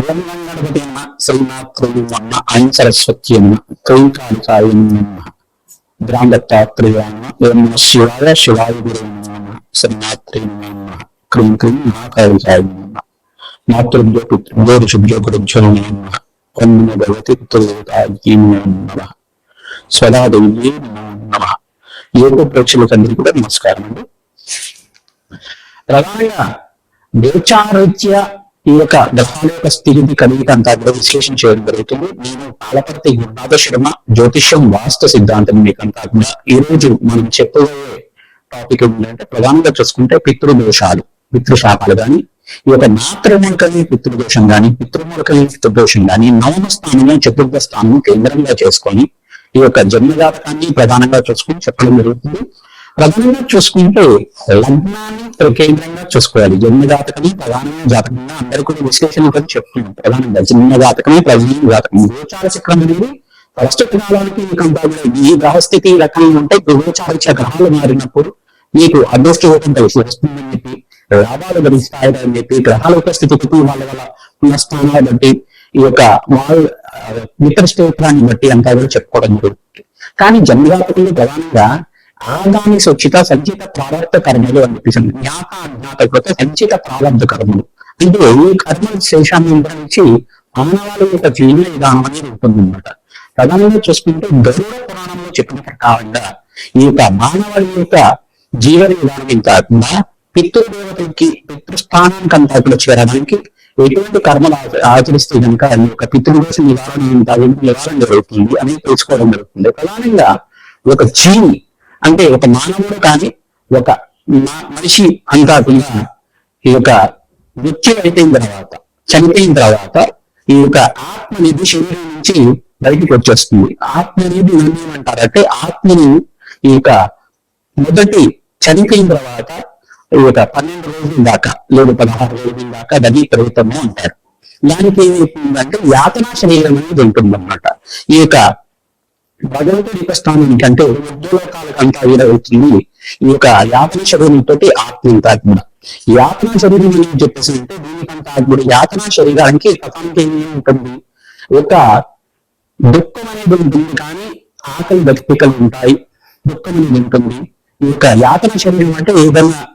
గణపతి అన్న శ్రీనాథుడు అన్న ఆయన సరస్వతి అన్న కైకాళికాయ గ్రామదత్తాత్రేయ అన్న ఓం నమ శివాయ శివాయ గురు అన్న శ్రీనాథ్రి అన్న క్రీం క్రీం మహాకాళికాయ అన్న మాతృభ్యో పితృభ్యో ఋషుభ్యో గురుభ్యో నమ ఓం భగవతి పితృదేవతాయ నమ నమ యోగ ప్రేక్షకులందరికీ కూడా నమస్కారం అండి ప్రధానంగా దేచారోచ్య ఈ యొక్క గ్రహాల యొక్క స్థితిని కలిగి అంతా కూడా విశ్లేషణ చేయడం జరుగుతుంది. నేను పాలపర్తి గురునాథ శర్మ జ్యోతిష్యం వాస్తు సిద్ధాంతం మీకంతా కూడా ఈ రోజు మనం చెప్పబోయే టాపిక్ ఏంటంటే ప్రధానంగా చూసుకుంటే పితృదోషాలు పితృశాపాలు కానీ ఈ యొక్క మాతృమూలకల్ని పితృదోషం కానీ పితృమూలకల్ని పితృదోషం కానీ నవమ స్థానంలో చతుర్థ స్థానం కేంద్రంగా చేసుకొని ఈ యొక్క జన్మజాతకాన్ని ప్రధానంగా చూసుకుని చెప్పడం జరుగుతుంది. ప్రధానంగా చూసుకుంటే లగ్నాన్ని కేంద్రంగా చూసుకోవాలి. జన్మ జాతకమే ప్రధానమైన జాతకంగా అందరూ కూడా విశ్లేషణ కూడా చెప్తున్నాం. ప్రధానంగా జన్మ జాతకమే ప్రధాన జాతకం. గోచార చక్రం అనేది ప్రస్తుత కాలానికి మీకు ఈ గ్రహస్థితి రకంగా ఉంటే గోచార గ్రహాలు మారినప్పుడు మీకు అదృష్ట కలిసి వస్తుందని చెప్పి లాభాలు గడిస్తాయని చెప్పి గ్రహాల యొక్క వాళ్ళ వల్ల ఉన్న స్థానాలు బట్టి ఈ యొక్క వాళ్ళ మిత్ర స్తోత్రాన్ని బట్టి అంతా కూడా చెప్పుకోవడం జరుగుతుంది. కానీ జన్మజాతకంలో ప్రధానంగా ఆగామి సుచిత సంచిత ప్రారంభ కర్మలు అని చెప్పేసి జ్ఞాత అజ్ఞాత సంచిత ప్రారంభ కర్మలు. అంటే ఈ కర్మల శేషాన్ని నుంచి మానవాళి యొక్క జీవన విధానం అనేది ఉంటుందన్నమాట ప్రధానంగా చూసుకుంటే గరుడ పురాణంలో చెప్పిన ప్రకారంగా ఈ యొక్క మానవాళి యొక్క జీవన విధానం కాకుండా పితృదేవతకి పితృస్థానానికి అంతా కూడా చేరడానికి ఎటువంటి కర్మలు ఆచరిస్తే కనుక ఈ యొక్క పితృదోష నివారణ నివారణ జరుగుతుంది అని తెలుసుకోవడం జరుగుతుంది. ప్రధానంగా ఒక జీవి అంటే ఒక మానవుడు కానీ ఒక మనిషి అంతాకుండా ఈ యొక్క మృత్యు అయిపోయిన తర్వాత చనిపోయిన తర్వాత ఈ యొక్క ఆత్మ అనేది శరీరం నుంచి బయటికి వచ్చేస్తుంది. ఆత్మ అనేది ఏమంటారంటే ఆత్మని ఈ యొక్క మొదటి చనిపోయిన తర్వాత ఈ యొక్క పన్నెండు రోజుల దాకా లేదా పదహారు రోజుల దాకా దీ ప్రభుత్వము అంటారు. దానికి ఏమైతుందంటే యాతనా శరీరం అనేది ఉంటుంది అన్నమాట ఈ యొక్క భగవంతుడి యొక్క స్థానానికి అంటే ఉద్యోగాలకు అంతా వీరవుతుంది ఈ యొక్క యాత్ర శరీరంతో ఆత్మ అంతా కూడా. శరీరం అని చెప్పేసి అంటే దీనికంతా కూడా యాతన శరీరానికి కథానికి ఏమి ఉంటుంది. ఒక దుఃఖం అనేది ఉంటుంది కానీ ఆకలి భక్తికలు ఉంటాయి. దుఃఖం అనేది ఉంటుంది. ఈ యొక్క యాతన శరీరం అంటే ఏదైనా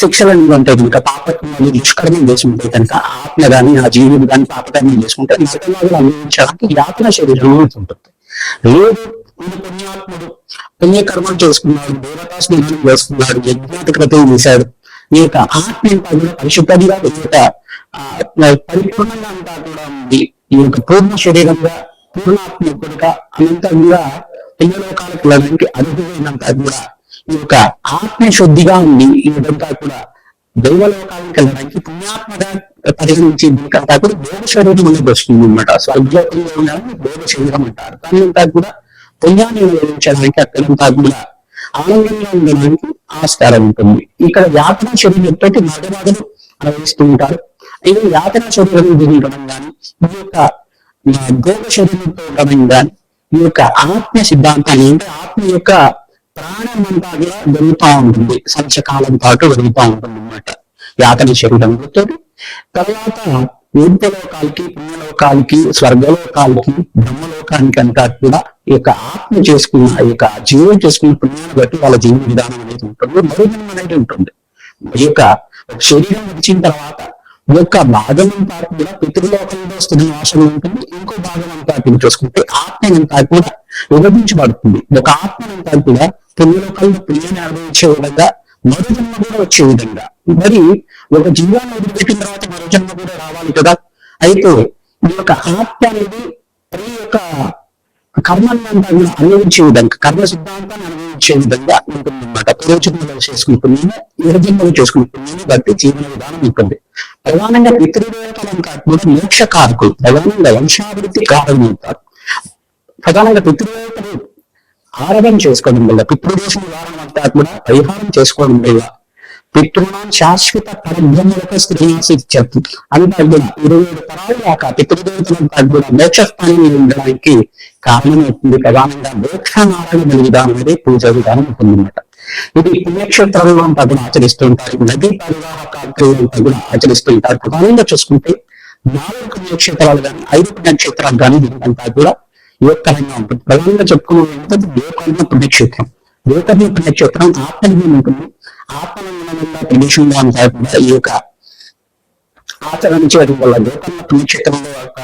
శిక్షలు అనేవి ఉంటాయి కనుక పాపత్వాన్ని దుష్కర్మం చేసుకుంటే కనుక ఆత్మ కానీ ఆ జీవుడు కానీ పాపకర్మం చేసుకుంటే నిజంగా అనుభవించడానికి యాత్ర శరీరం ఉంటుంది. లేదు ఈయన పుణ్యాత్ముడు. పుణ్యకర్మలు చేసుకున్నాడు దేవతాస్ స్నేహం చేసుకున్నాడు యజ్ఞాతికృతం చేశాడు. ఈ యొక్క ఆత్మ అంతా కూడా పరిశుద్ధంగా ఈ యొక్క ఆ, పరిపూర్ణంగా అంతా కూడా ఉంది. ఈ యొక్క పూర్ణ శరీరంగా పూర్ణాత్మ పూర్ణాత్మకుడుగా అనంతంగా పుణ్యలోకాలకు వెళ్ళడానికి అర్హులైనంత కూడా ఈ యొక్క ఆత్మ శుద్ధిగా ఉంది. ఈ విధంగా కూడా దైవలోకానికి వెళ్ళడానికి పుణ్యాత్మగా పరిగణించి దీనికంతా కూడా దేవ శరీరం అనేది వస్తుంది అనమాట స్వర్గలోకంలో ఉండాలని దేవ శరీరం అంటారు. కానీ అంతా కూడా పుణ్యాన్ని అనుభవించడానికి అక్కడంతా కూడా ఆనందంగా ఉండడానికి ఆస్కారం ఉంటుంది. ఇక్కడ యాతన శరీరంతో మగవాదులు అనుభవిస్తూ ఉంటారు. ఇది యాతన శరీరం ఉండడం కానీ ఈ యొక్క భోగ శరీరంతో ఉండడం కానీ ఈ యొక్క ఆత్మ సిద్ధాంతాన్ని అంటే ఆత్మ యొక్క ప్రాణం అంతా కూడా జరుగుతూ ఉంటుంది. సంచకాలం పాటు జరుగుతూ ఉంటుంది అన్నమాట యాతన శరీరంతో. తర్వాత ఊర్ధలోకాలకి పుణ్యలోకాలకి స్వర్గలోకాలకి బ్రహ్మలోకానికి అంతా కూడా ఈ యొక్క ఆత్మ చేసుకున్న ఈ యొక్క జీవం చేసుకున్న పుణ్యాన్ని బట్టి వాళ్ళ జీవన విధానం అనేది ఉంటుంది. మరుజన్మ అనేది ఉంటుంది. ఈ యొక్క శరీరం వచ్చిన తర్వాత యొక్క భాగం అంతా కూడా పితృలోకంలో స్థితి నాశనం ఉంటుంది. ఇంకో భాగం అంతా చూసుకుంటే ఆత్మ అంతా కూడా విభజించబడుతుంది. ఒక ఆత్మ అంతా కూడా పుణ్యలోకంలో పుణ్యాన్ని అనుభవించే విధంగా మరో జన్మ కూడా వచ్చే విధంగా. మరి ఒక జీవాన్ని వదిలిపెట్టిన తర్వాత మరో జన్మ కూడా రావాలి కదా? అయితే ఈ యొక్క ఆత్మ అనేది ప్రతి యొక్క కర్మని అంతా కూడా అనుభవించే విధంగా కర్మ సిద్ధాంతాన్ని అనుభవించే విధంగా ఉంటుంది అనమాట ప్రయోజనాలు చేసుకుని పుణ్యము నిర్జన్మలు బట్టి జీవన విధానం ఉంటుంది. ప్రధానంగా పితృదేవతలు కాకపోతే మోక్ష కారకులు ప్రధానంగా వంశాభివృద్ధి కారణం అవుతారు ప్రధానంగా పితృదేవతలు ఆరాధన చేసుకోవడం వల్ల పితృదేశం ద్వారా అంతా కూడా పరిహారం చేసుకోవడం వల్ల పితృణం శాశ్వత పరిభ్రమలకు శ్రీనివాసి చెప్తుంది అంతా కూడా ఇరవై ఏడు తరాలు కాక పితృదేవతలంతా కూడా మోక్షస్థానంలో ఉండడానికి కారణమవుతుంది ప్రధానంగా మోక్ష నారాయణ విధానం అనేది పూజ విధానం ఉంటుందన్నమాట ఇది పుణ్యక్షేత్రంలో అంతా కూడా ఆచరిస్తూ ఉంటారు. నదీ పరివాహ కార్యక్రమం అంతా కూడా ఆచరిస్తూ ఉంటారు. ప్రధానంగా చూసుకుంటే నాలుగు పుణ్యక్షేత్రాలు కానీ ఐదు పుణ్యక్షేత్రాలు కానీ దీనికంతా కూడా యువకరంగా ఉంటుంది. ప్రధానంగా చెప్పుకునేది గోకర్ణ పుణ్యక్షేత్రం. గోకర్ణ పుణ్యక్షేత్రం ఆత్మలింగం ఉంటుంది. ఆత్మలింగం ఉన్న ప్రదేశంలో అంతా కూడా ఈ యొక్క ఆచరించడం వల్ల గోకర్ణ పుణ్యక్షేత్రంలో ఒక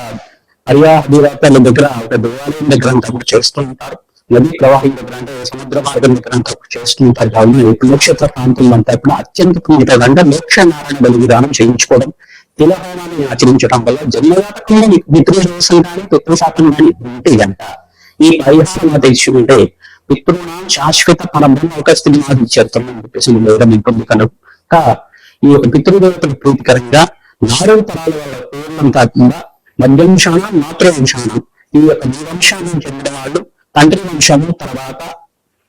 పర్యాదివాతాల దగ్గర ఒక దేవాలయం దగ్గర అంతా కూడా చేస్తూ ఉంటారు. నదీ ప్రవాహం దగ్గర అంటే సముద్ర మార్గం దగ్గర అంతా కూడా చేస్తూ ఉంటారు. కావున ఈ పుణ్యక్షేత్ర ప్రాంతంలో అంతా కూడా అత్యంత పుణ్యకరంగా మోక్ష నారాయణ బలి విధానం చేయించుకోవడం తిలహోమాన్ని ఆచరించడం వల్ల జన్మజాతకంలో మీకు పితృదోషం కానీ పితృశాతం కానీ ఉంటే గంట ఈ పరిహారం తెచ్చుకుంటే పితృణం శాశ్వత పరబ్రహ్మ ఒక స్థితి మాది చేస్తామని చెప్పేసి ఉంటుంది కనుక ఈ యొక్క పితృదేవతల ప్రీతికరంగా నాలుగు తరాల వాళ్ళ పూర్ణంతా కాకుండా మధ్యంశాన మాతృవంశాన ఈ యొక్క వంశానికి చెందిన వాళ్ళు తండ్రి వంశము తర్వాత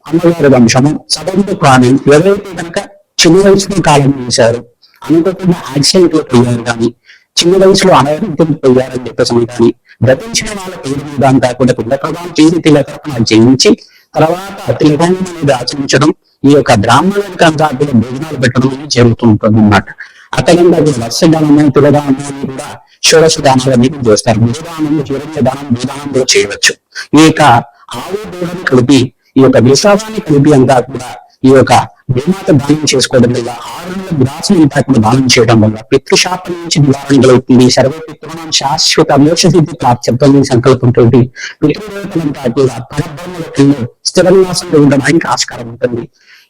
అమ్మగారి వంశము సదంత ప్రాణం ఎవరైతే కనుక చిన్న వయసులో కాలం చేశారు అనుకోకుండా యాక్సిడెంట్లో పోయారు కానీ చిన్న వయసులో అనారోగ్యం పోయారని చెప్పేసి కానీ గతించిన వాళ్ళ పేరు మీద కాకుండా కూడా పిండ చేసి తిలకర్పణ జయించి తర్వాత తిలకం అనేది ఆచరించడం ఈ యొక్క బ్రాహ్మణులకి అంతా కూడా భోజనాలు పెట్టడం అనేది జరుగుతూ ఉంటుంది అన్నమాట. అతనంగా కూడా వర్షదానము తిలదానము అని కూడా షోడశ దానాలు అనేది చేస్తారు. భూదానము చివరి దానం భూదానం కూడా చేయవచ్చు. ఈ యొక్క ఆవు దూడని కలిపి ఈ యొక్క విశ్వాసాన్ని కలిపి అంతా కూడా ఈ యొక్క భూమాత దానం చేసుకోవడం వల్ల ఆరు నెలల గ్రాసం దానం చేయడం వల్ల పితృశాపం నుంచి నివారణ కలుగుతుంది. సర్వ పితృణం శాశ్వత మోక్ష సిద్ధి ప్రాప్త్యర్థం సంకల్పంతో పితృదేవతలంతా కూడా పరబ్రహ్మలో స్థిర నివాసంలో ఉండడానికి ఆస్కారం ఉంటుంది.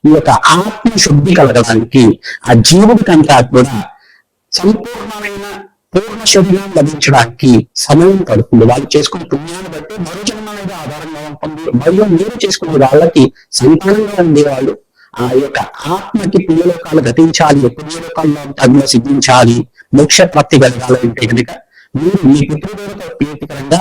ఈ యొక్క ఆత్మ శుద్ధి కలగడానికి ఆ జీవుడికి అంతా కూడా సంపూర్ణమైన పూర్ణ శరీరం లభించడానికి సమయం పడుతుంది. వాళ్ళు చేసుకున్న పుణ్యాన్ని బట్టి మరో మరియు మీరు చేసుకునే వాళ్ళకి సంతానంగా ఉండేవాళ్ళు ఆ యొక్క ఆత్మకి పుణ్యలోకాలు గతించాలి పుణ్యలోకాల్లో అగ్ని సిద్ధించాలి మోక్ష ప్రాప్తి కలగాలంటే కనుక మీరు మీ పితృదేవత ప్రీతికరంగా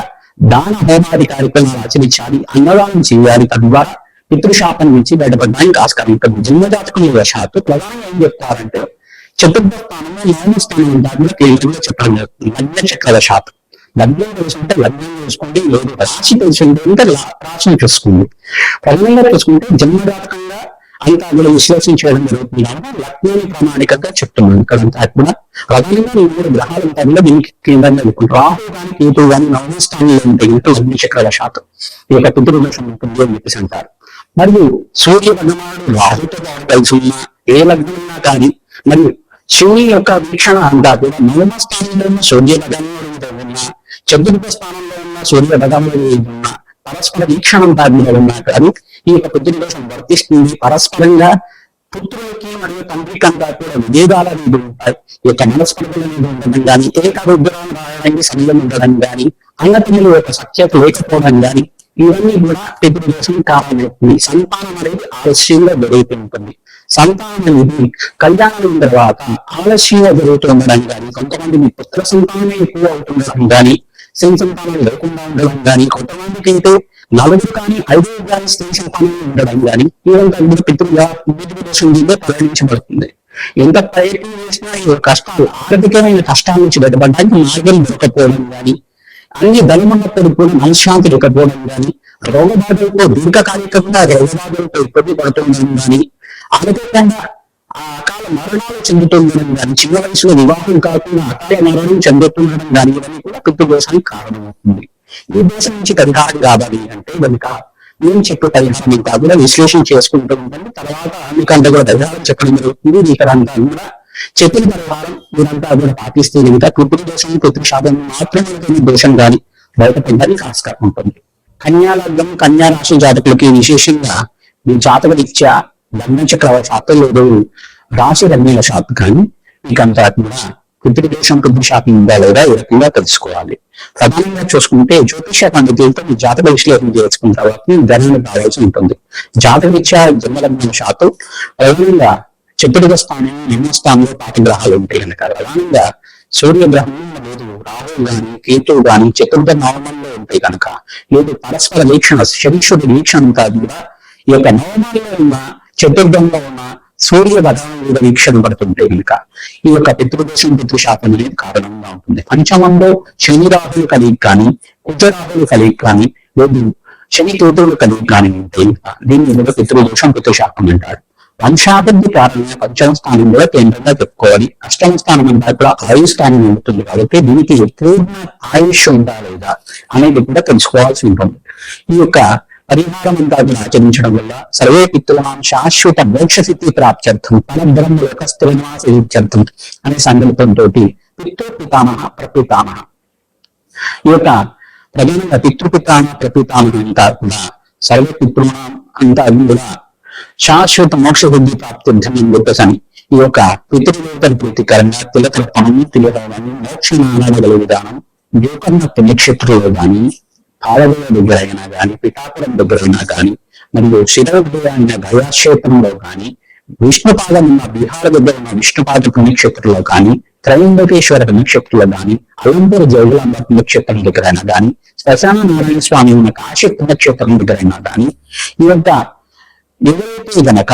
దాన హోమాది కార్యక్రమాలు ఆచరించాలి అన్నదానం చేయాలి తద్వారా పితృశాపం నుంచి బయటపడడానికి ఆస్కారం ఉంటుంది. జన్మజాతకుల వశాత్తు ప్రధానంగా ఏం చెప్తారంటే చతుర్థ స్థానంలో నవమ స్థానం దాంట్లో చెప్పడం జరుగుతుంది. లగ్న చక్ర శాతం లగ్నం తెలుసుకుంటే లగ్నం చూసుకుంటే లేదు రాశి తెలుసుకుంటే ఇంకా రాశిని చూసుకుంది ప్రధానంగా చూసుకుంటే జన్మజాతకంగా అంతా కూడా చేయడం జరుగుతుంది. అంటే లగ్నాన్ని ప్రామాణికంగా చెప్తున్నాను. ఇక్కడ అంతా కూడా ప్రధానంగా ఈ మూడు గ్రహాలు అంతా కూడా దీనికి కేంద్రంగా చెప్పుకుంటారు రాహు కానీ కేతు కానీ నవమ స్థానంలో ఉంటాయి ఇంట్లో లగ్న చక్రాల శాతం ఈ యొక్క పితృదోషం ఉంటుంది అని చెప్పేసి అంటారు. మరియు సూర్య భగవానుడు రాహుతో పాటు కలిసి ఉన్న ఏ లగ్నం ఉన్నా కానీ మరియు శివుని యొక్క వీక్షణ అంతా కూడా నవమ స్థానంలో సూర్య భగవానుడితో ఉన్న చతుర్థ స్థానంలో ఉన్న సూర్య భగవానుడు ఉన్న పరస్పర వీక్షణం అంతా ఉన్నా కానీ ఈ యొక్క పితృదోషం వర్తిస్తుంది. పరస్పరంగా పుత్రులకి మరియు తండ్రికి అంతా కూడా విభేదాలు అనేది ఉంటాయి. ఈ యొక్క మనస్పర్ధలు అనేది ఉండడం కానీ ఏకాభిప్రాయం రాయడానికి సమయం ఉండడం కానీ అన్నతమ్ముల యొక్క సఖ్యత లేకపోవడం కానీ ఇవన్నీ కూడా పితృదోషం కారణమవుతుంది. సంతానం అనేది ఆలస్యంగా జరుగుతుంటుంది సంతానం అనేది కళ్యాణం తర్వాత ఆలస్యంగా జరుగుతుండడం కానీ కొంతమంది మీ పుత్ర సంతానమే ఎక్కువ అవుతుండడం కానీ స్త్రీ సంతానం లేకుండా ఉండడం కానీ కొంతమందికి అయితే నలుగురు కానీ ఐదుగురు కానీ స్త్రీ సంతానం ఉండడం కానీ ఇదంతా కూడా పితృగా పితృదోషం కింద పరిగణించబడుతుంది ఎంత ప్రయత్నం చేసినా ఈ కష్టాలు ఆర్థికమైన కష్టాల నుంచి బయటపడడానికి మార్గం దొరకపోవడం కానీ అన్ని ధనమున్నప్పుడు కూడా మనశ్శాంతి లేకపోవడం కానీ రోగబాధలతో దీర్ఘకాలికంగా రోగబాధలతో ఇబ్బంది పడుతుండడం కానీ ఆర్థికంగా ఆ అకాల మరణాలు చెందుతుండడం కానీ చిన్న వయసులో వివాహం కాకుండా అకాల మరణం చెందుతుండడం కానీ ఇవన్నీ కూడా పితృదోషానికి కారణమవుతుంది. ఈ దోషం నుంచి పరిహారం కావాలి అంటే కనుక నేను చెప్పే ఇంకా కూడా విశ్లేషణ చేసుకుంటూ ఉంటాను తర్వాత మీకంతా కూడా పరిహారం చెప్పడం జరుగుతుంది. ఇక్కడ అంతా కూడా చెప్పిన పరిహారం మీరంతా కూడా పాటిస్తే కనుక పితృదోషం పితృశాపం మాత్రమే దోషం కానీ బయటపడడానికి ఆస్కారం ఉంటుంది. కన్యా లగ్నం కన్యా రాశి జాతకులకి విశేషంగా మీ జాతక రీత్యా లగ్న చక్ర శాతం లేదు. రాశి రమ్యుల షాప్ కానీ మీకంతా కూడా పితృదోషం పితృశాపం ఉందా లేదా ఈ రకంగా తెలుసుకోవాలి. ప్రధానంగా చూసుకుంటే జ్యోతిష పండితులతో మీ జాతక విశ్లేషణ చేసుకున్న తర్వాత ధనాన్ని కావాల్సి ఉంటుంది. జాతక రీత్యా జన్మలగ్నం శాతం ప్రధానంగా చతుర్థ స్థానం నిమ్మ స్థానంలో పాత గ్రహాలు ఉంటాయి కనుక ప్రధానంగా సూర్యగ్రహం లేదు రాహు గాని కేతు గాని చతుర్థ నవమంలో ఉంటాయి కనుక లేదు పరస్పర వీక్షణ శరీషుడి వీక్షణ అంతా కూడా ఈ యొక్క నవమంలో ఉన్న చతుర్థంలో ఉన్న సూర్య బలం మీద వీక్షణ పడుతుంటే కనుక ఈ యొక్క పితృదోషం పితృశాపం అనేది కారణంగా ఉంటుంది. పంచమంలో శని రాహులు కలిగి కానీ కుజరాహులు కలిగి కానీ లేదు శని తోటలు కలిగి కానీ ఉంటే దీన్ని కూడా పితృదోషం పితృశాపం అంటారు. వంశాభివృద్ధి కారణంగా పంచమ స్థానం కూడా కేంద్రంగా చెప్పుకోవాలి. అష్టమ స్థానం అంటే కూడా ఆయు స్థానం ఉంటుంది కాబట్టి దీనికి పూర్ణ ఆయుష్ ఉందా లేదా అనేది కూడా తెలుసుకోవాల్సి ఉంటుంది. ఈ యొక్క పరిహారం అంతా ఆచరించడం వల్ల సర్వే పిత్తులమాన్ శాశ్వత మోక్ష స్థితి ప్రాప్త్యర్థం. పరబ్రహ్మ యొక్క స్థిరనివాస ఇత్యర్థం అనే సంకల్పంతో పితృ పితామహ ప్రపితామహ. ఈ యొక్క ప్రధానంగా పితృపితామ ప్రపితామహ అంతా కూడా సర్వే పితృనాం అంతా కూడా శాశ్వత మోక్ష బుద్ధి ప్రాప్త్యర్థం అని చెప్పేసి ఈ యొక్క పితృదేవతల ప్రీతికరంగా తిలకల్పనము తిలకరణము మోక్ష నారాయణ విధానం గోకర్ణ పుణ్యక్షేత్రంలో కానీ పాలవుల దగ్గర అయినా కానీ పిఠాపురం దగ్గర ఉన్నా కానీ మరియు శిరవద్ద అయిన గయాక్షేత్రంలో కానీ విష్ణుపాదం ఉన్న బీహార్ దగ్గర ఉన్న విష్ణుపాద పుణ్యక్షేత్రంలో కానీ త్రయంబకేశ్వర పుణ్యక్షేత్రంలో కానీ అలంపూర్ జౌగులాంబ పుణ్యక్షేత్రం దగ్గర అయినా కానీ శ్మశాన నారాయణ స్వామి ఉన్న కాశీ పుణ్యక్షేత్రం దగ్గర అయినా కానీ ఈ యొక్క ఎవరైతే గనక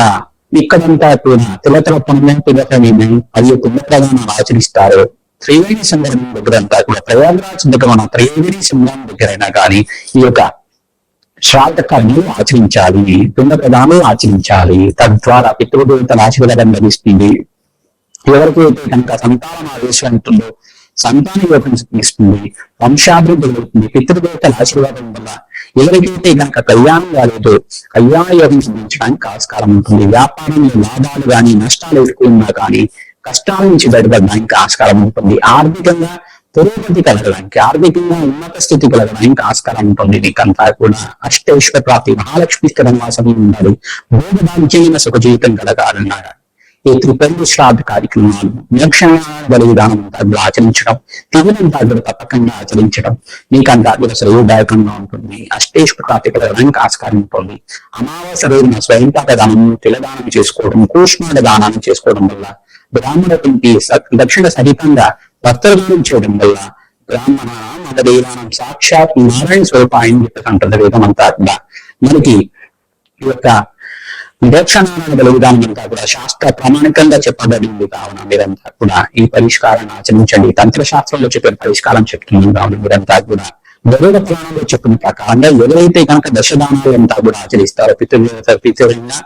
ఇక్కడంతా కూడా తిలతలపణం తిలకమేమి మరియు పుణ్యప్రదానం ఆచరిస్తారో త్రివేణి సంగమం దగ్గర కూడా ప్రయాగరాజ్ దగ్గర ఉన్న త్రివేణి సంగమం దగ్గరైనా కానీ ఈ యొక్క శ్రాద్ధ ఆచరించాలి పిండ ఆచరించాలి తద్వారా పితృదేవతల ఆశీర్వాదం లభిస్తుంది. ఎవరికైతే కనుక సంతానం ఆదేశం ఉంటుందో సంతాన యోగం ఇస్తుంది వంశాభివృద్ధి జరుగుతుంది పితృదేవతల ఆశీర్వాదం వల్ల ఎవరికైతే కనుక కళ్యాణం కాలేదో కళ్యాణ యోగం సిద్ధించడానికి ఆస్కారం ఉంటుంది. వ్యాపారంలో లాభాలు కానీ నష్టాలు ఎదుర్కొన్నా కానీ కష్టాల నుంచి బయటపడడానికి ఆస్కారం ఉంటుంది. ఆర్థికంగా పురోగతి కలగడానికి ఆర్థికంగా ఉన్నత స్థితి కలగడానికి ఆస్కారం ఉంటుంది. నీకంతా కూడా అష్టేశ్వర ప్రాప్తి మహాలక్ష్మి స్థిరవాసం ఉండాలి. భోగభాగ్యమైన సుఖ జీవితం కలగాలన్నారు. ఈ త్రిపండు శ్రాద్ధ కార్యక్రమాలు నిరక్షణ బలి విధానం అంతా ఆచరించడం తిరుగునంతా కూడా తప్పకుండా ఆచరించడం నీకంతా కూడా శ్రేయదాయకంగా ఉంటుంది. అష్టేశ్వర ప్రాప్తి కలగడానికి ఆస్కారం ఉంటుంది. అమావాస్య రోజున స్వయంపాక దానం తిలదానం చేసుకోవడం కూష్మాడ దానాన్ని చేసుకోవడం వల్ల బ్రాహ్మణుడికి దక్షిణ సహితంగా భక్తదానం చేయడం వల్ల బ్రాహ్మణ మతదేవానం సాక్షాత్ నారాయణ స్వరూప స్వరూపాయని చెప్పేసి వేదం అంతా కూడా మనకి ఈ యొక్క నిరక్షణాలను గల విధానం కూడా శాస్త్ర ప్రామాణికంగా చెప్పబడింది కావున మీరంతా కూడా ఈ పరిష్కారాన్ని ఆచరించండి. తంత్రశాస్త్రంలో చెప్పిన పరిష్కారం చెప్తున్నాం కావున మీరంతా కూడా గరుడ పురాణంలో చెప్పిన ప్రకారంగా ఎవరైతే కనుక దశదానాలు అంతా కూడా ఆచరిస్తారో పితృ పితృంగా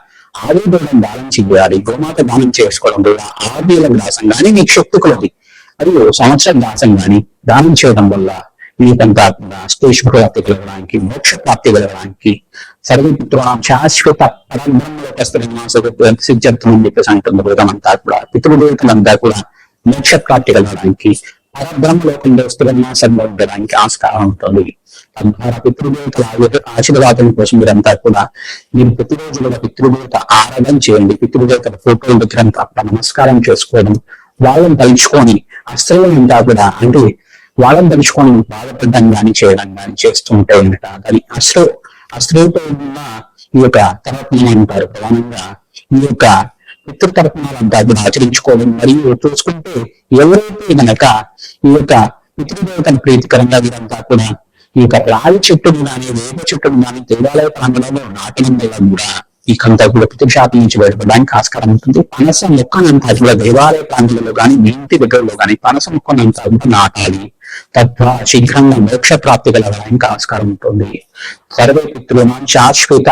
ఆయుర్వేదం దానం చేయాలి గోమాత దానం చేసుకోవడం వల్ల ఆరోగ్యాల దాసం కానీ నీకు శక్తికులది. మరియు సంవత్సరం దాసం కానీ దానం చేయడం వల్ల వీటంతా స్పేష్ ప్రాప్తి కలగడానికి మోక్ష ప్రాప్తి కలగడానికి సర్వపితృణం శాశ్వత సిద్ధార్థం అని చెప్పేసి అంటుంది భూతమంతా కూడా. పితృదేవతలంతా కూడా మోక్ష ప్రాప్తి కలగడానికి పరబ్రహ్మలోకంలో స్థిరంగా ఉండడానికి ఆస్కారం ఉంటుంది తద్వారా పితృదేవతల ఆశీర్వాదం కోసం మీరంతా కూడా మీరు ప్రతిరోజు కూడా పితృదేవత ఆరాధన చేయండి పితృదేవతల ఫోటోల దగ్గర అక్కడ నమస్కారం చేసుకోవడం వాళ్ళని తలుచుకొని అస్త్రం ఉంటా కూడా అంటే వాళ్ళని తలుచుకొని బాధపడడం కానీ చేయడం కానీ చేస్తూ ఉంటే ఉండట అది అస్త్ర అస్త్రంతో ఉన్న ఈ యొక్క తర్పణం అంటారు ప్రధానంగా ఈ యొక్క పితృతర్పణాలను దాన్ని ఆచరించుకోవడం మరియు చూసుకుంటే ఎవరైతే గనక ఈ యొక్క పితృదేవతను ప్రీతికరంగా వీరంతా కూడా ఈ యొక్క రావి చెట్టును కానీ వేప చెట్టును కానీ దేవాలయ ప్రాంగణంలో నాటడం వల్ల కూడా ఈ కంతా కూడా పితృశాతం నుంచి బయటపడడానికి ఆస్కారం ఉంటుంది. పనస మొక్కనంతా కూడా దేవాలయ ప్రాంతంలో కానీ మీ ఇంటి దగ్గరలో కానీ పనస మొక్కనంతా కూడా నాటాలి. తద్వారా శీఘ్రంగా మోక్ష ప్రాప్తి కలగడానికి ఆస్కారం ఉంటుంది. సర్వే పితృమాన్ శాశ్వత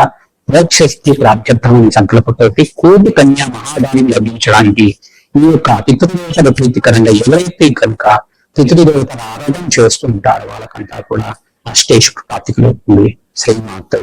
మోక్షస్థితి ప్రాప్త్యర్థం సంకల్పంతో కోటి కన్యా మహాదానం లభించడానికి ఈ యొక్క పితృదేవతల ప్రీతికరంగా ఎవరైతే కనుక పితృదేవతల ఆరాధన చేస్తుంటారో వాళ్ళకంతా కూడా అష్టేశ్వర ప్రాప్తి శ్రీమాత